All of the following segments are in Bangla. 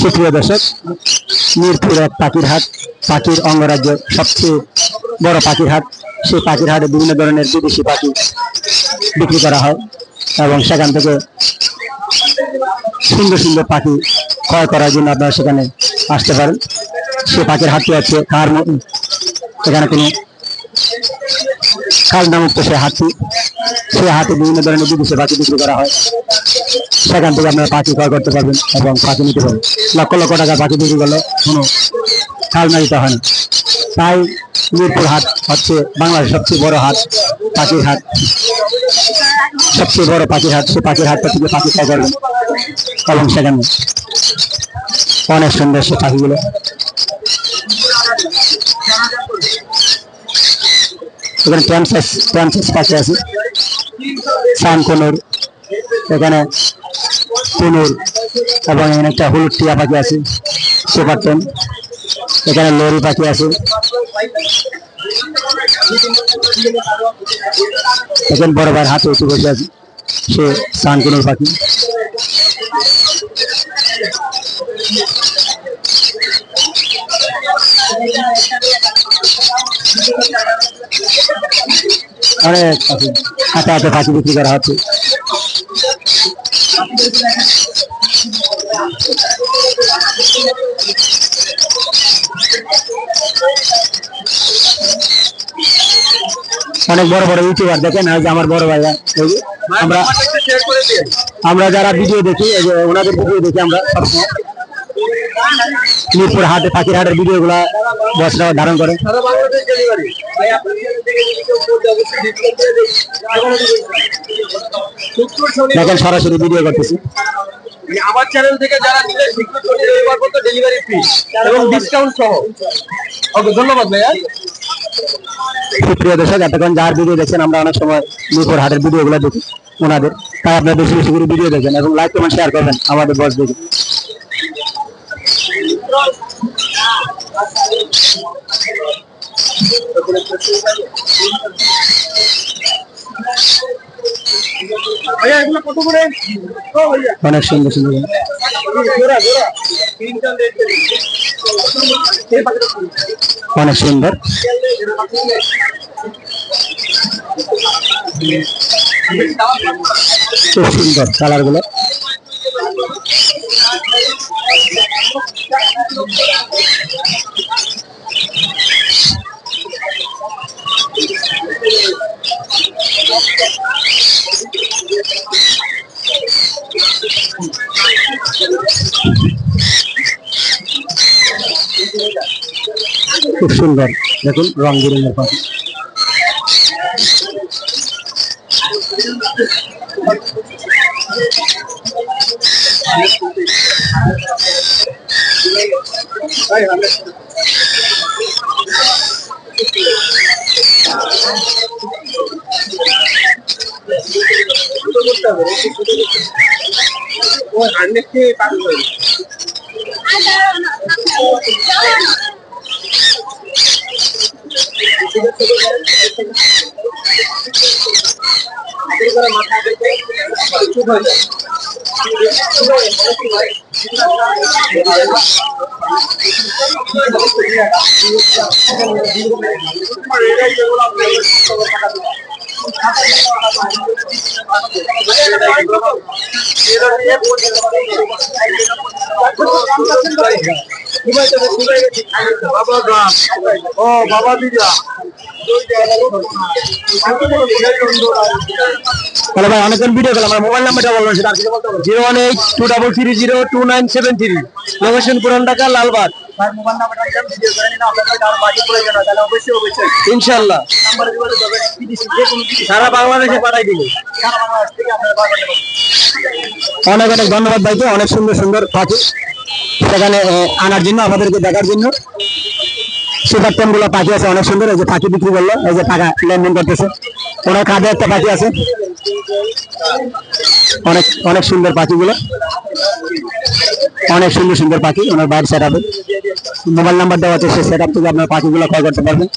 সুপ্রিয় দর্শক, মিরপুর এক পাখির হাট পাখির অঙ্গরাজ্য সবচেয়ে বড় পাখির হাট সেই পাখির হাটে বিভিন্ন ধরনের বিদেশি পাখি বিক্রি করা হয় এবং সেখান থেকে সুন্দর সুন্দর পাখি ক্রয় করার জন্য আপনারা সেখানে আসতে পারেন। সে পাখির হাটটি আছে খার এখানে কোনো খাজনা মুক্ত সে হাতি সে হাটে বিভিন্ন ধরনের বিদেশি পাখি বিক্রি করা হয়। সেখান থেকে আপনারা পাখি ক্রয় করতে পারবেন এবং পাখি নিতে পারবেন। লক্ষ লক্ষ টাকা পাখি বিক্রি করলে কোনো খাজনা দিতে হয় না। তাই মিরপুর হাট হচ্ছে বাংলাদেশের সবচেয়ে বড় হাট, পাখির হাট। সবচেয়ে বড় পাখির হাট সে পাখির হাটটা থেকে পাখি ক্রয় করবেন। এবং সেখানে অনেক সুন্দর সে পাখিগুলো। এখানে ট্রান্সেস ট্রান্সেস পাখি আছে। সান কোনুর, এখানে কোনুর এবং এখানে একটা হলুদ টিয়া পাখি আছে, সুপার টেন। এখানে লরি পাখি আছে। এখানে বড় ভাইয়ের হাতে উঠে বসে আছে, সে সান কোনুর পাখি। অনেক হাতে হাতে বিক্রি করা হচ্ছে। অনেক বড় বড় ইউটিউবার দেখেন যে আমার বড় যে আমরা আমরা যারা ভিডিও দেখি ওনাদের ভিডিও দেখি আমরা সবসময়। মিরপুর হাটে পাখির হাটের ভিডিও গুলা বসরা ধারণ করে দেখেন সরাসরি ভিডিও করতেছি। আমার চ্যানেল থেকে যারা নিলে রবিবার পর্যন্ত ডেলিভারি ফ্রি এবং ডিসকাউন্ট সহ। ওকে ধন্যবাদ ভাইয়া। সুপ্রিয় দর্শক এতক্ষণ যার ভিডিও দেখছেন আমরা অনেক সময় মিরপুর হাটের ভিডিও গুলো দেখি ওনাদের। তাই আপনারা বেশি বেশি করে ভিডিও দেখেন এবং লাইক কমেন্ট শেয়ার করবেন আমাদের বস দেখে ভাইয়া এগুলো কত করে ও ভাইয়া অনেক সুন্দর সুন্দর? অনেক সুন্দর। খুব সুন্দর কালারগুলো খুব সুন্দর। দেখুন রং বেরঙের পাখি। হান্ড্রেড কে পার হয়ে বাবা গ্রাম ও বাবা দিদা তাহলে ভাই অনেকক্ষণ ভিডিও করলাম আমার মোবাইল নাম্বারটা বলবেন সেটা zero one eight two double three zero two nine seven three. Location Puran Dhaka Lalbagh. ইনশাল্লাহ সারা বাংলাদেশে পাঠাই দিল অনেক অনেক ধন্যবাদ ভাইকে অনেক সুন্দর সুন্দর পাখি। সেখানে আনার জন্য আপনাদেরকে দেখার জন্য। সুপার টেনগুলো পাখি আছে, অনেক সুন্দর। এই যে পাখি বিক্রি করল, এই যে টাকা লেনদেন করতেছে। ওনার কাঁধে একটা পাখি আছে। অনেক অনেক সুন্দর পাখিগুলো। অনেক সুন্দর সুন্দর পাখি, ওনার বাইরে সেট আপে মোবাইল নাম্বার দেওয়া আছে, সেই সেট আপ থেকে আপনার পাখিগুলো ক্রয় করতে পারবেন।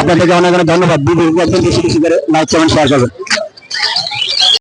আপনাদেরকে অনেক অনেক ধন্যবাদ। ভিডিও একদম বেশি বেশি করে লাইক কমেন্ট শেয়ার করবেন।